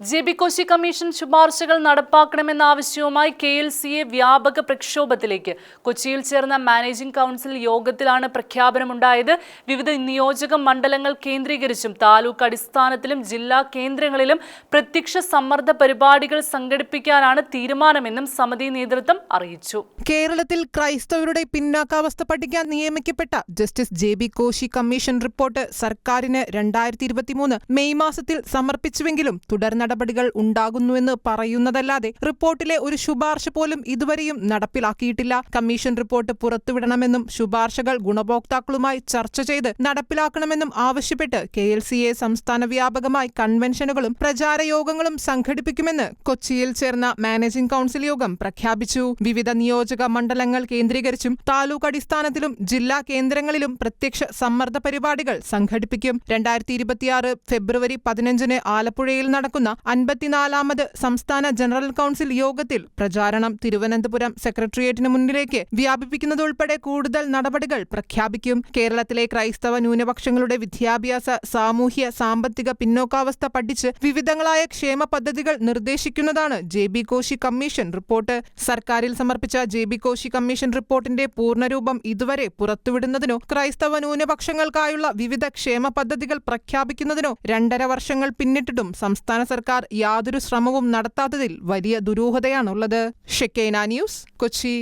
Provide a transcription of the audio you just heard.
J B Koshy commission ശുപാർശകൾ നടപ്പാക്കണമെന്ന ആവശ്യവുമായി K L C A വ്യാപക പ്രക്ഷോഭത്തിലേക്ക്. കൊച്ചിയിൽ ചേർന്ന മാനേജിംഗ് കൗൺസിൽ യോഗത്തിലാണ് പ്രഖ്യാപനമുണ്ടായത്. വിവിധ നിയോജക മണ്ഡലങ്ങൾ കേന്ദ്രീകരിച്ചും താലൂക്ക് അടിസ്ഥാനത്തിലും ജില്ലാ കേന്ദ്രങ്ങളിലും പ്രത്യക്ഷ സമ്മർദ്ദ പരിപാടികൾ സംഘടിപ്പിക്കാനാണ് തീരുമാനമെന്നും സമിതി നേതൃത്വം അറിയിച്ചു. കേരളത്തിൽ ക്രൈസ്തവരുടെ പിന്നാക്കാവസ്ഥ പഠിക്കാൻ നിയമിക്കപ്പെട്ട justice J B Koshy commission report സർക്കാരിന് രണ്ടായിരത്തി മെയ് മാസത്തിൽ സമർപ്പിച്ചുവെങ്കിലും തുടർ നടപടികൾ ഉണ്ടാകുന്നുവെന്ന് പറയുന്നതല്ലാതെ റിപ്പോർട്ടിലെ ഒരു ശുപാർശ പോലും ഇതുവരെയും നടപ്പിലാക്കിയിട്ടില്ല. കമ്മീഷൻ റിപ്പോർട്ട് പുറത്തുവിടണമെന്നും ശുപാർശകൾ ഗുണഭോക്താക്കളുമായി ചർച്ച ചെയ്ത് നടപ്പിലാക്കണമെന്നും ആവശ്യപ്പെട്ട് കെ എൽ സി എ സംസ്ഥാന വ്യാപകമായി കൺവെൻഷനുകളും പ്രചാരയോഗങ്ങളും സംഘടിപ്പിക്കുമെന്ന് കൊച്ചിയിൽ ചേർന്ന മാനേജിംഗ് കൌൺസിൽ യോഗം പ്രഖ്യാപിച്ചു. വിവിധ നിയോജക മണ്ഡലങ്ങൾ കേന്ദ്രീകരിച്ചും താലൂക്ക് അടിസ്ഥാനത്തിലും ജില്ലാ കേന്ദ്രങ്ങളിലും പ്രത്യക്ഷ സമ്മർദ്ദ പരിപാടികൾ സംഘടിപ്പിക്കും. രണ്ടായിരത്തി ഇരുപത്തിയാറ് ഫെബ്രുവരി പതിനഞ്ചിന് ആലപ്പുഴയിൽ നടക്കുന്ന അൻപത്തിനാലാമത് സംസ്ഥാന ജനറൽ കൗൺസിൽ യോഗത്തിൽ പ്രചാരണം തിരുവനന്തപുരം സെക്രട്ടേറിയറ്റിന് മുന്നിലേക്ക് വ്യാപിപ്പിക്കുന്നതുൾപ്പെടെ കൂടുതൽ നടപടികൾ പ്രഖ്യാപിക്കും. കേരളത്തിലെ ക്രൈസ്തവ ന്യൂനപക്ഷങ്ങളുടെ വിദ്യാഭ്യാസ സാമൂഹ്യ സാമ്പത്തിക പിന്നോക്കാവസ്ഥ പഠിച്ച് വിവിധങ്ങളായ ക്ഷേമ പദ്ധതികൾ നിർദ്ദേശിക്കുന്നതാണ് J B Koshy commission report. സർക്കാരിൽ സമർപ്പിച്ച ജെ ബി കോശി കമ്മീഷൻ റിപ്പോർട്ടിന്റെ പൂർണരൂപം ഇതുവരെ പുറത്തുവിടുന്നതിനോ ക്രൈസ്തവ ന്യൂനപക്ഷങ്ങൾക്കായുള്ള വിവിധ ക്ഷേമ പദ്ധതികൾ പ്രഖ്യാപിക്കുന്നതിനോ രണ്ടര വർഷങ്ങൾ പിന്നിട്ടിട്ടും സംസ്ഥാന സർക്കാർ യാതൊരു ശ്രമവും നടത്താത്തതിൽ വലിയ ദുരൂഹതയാണുള്ളത്. ഷെക്കേന ന്യൂസ് കൊച്ചി.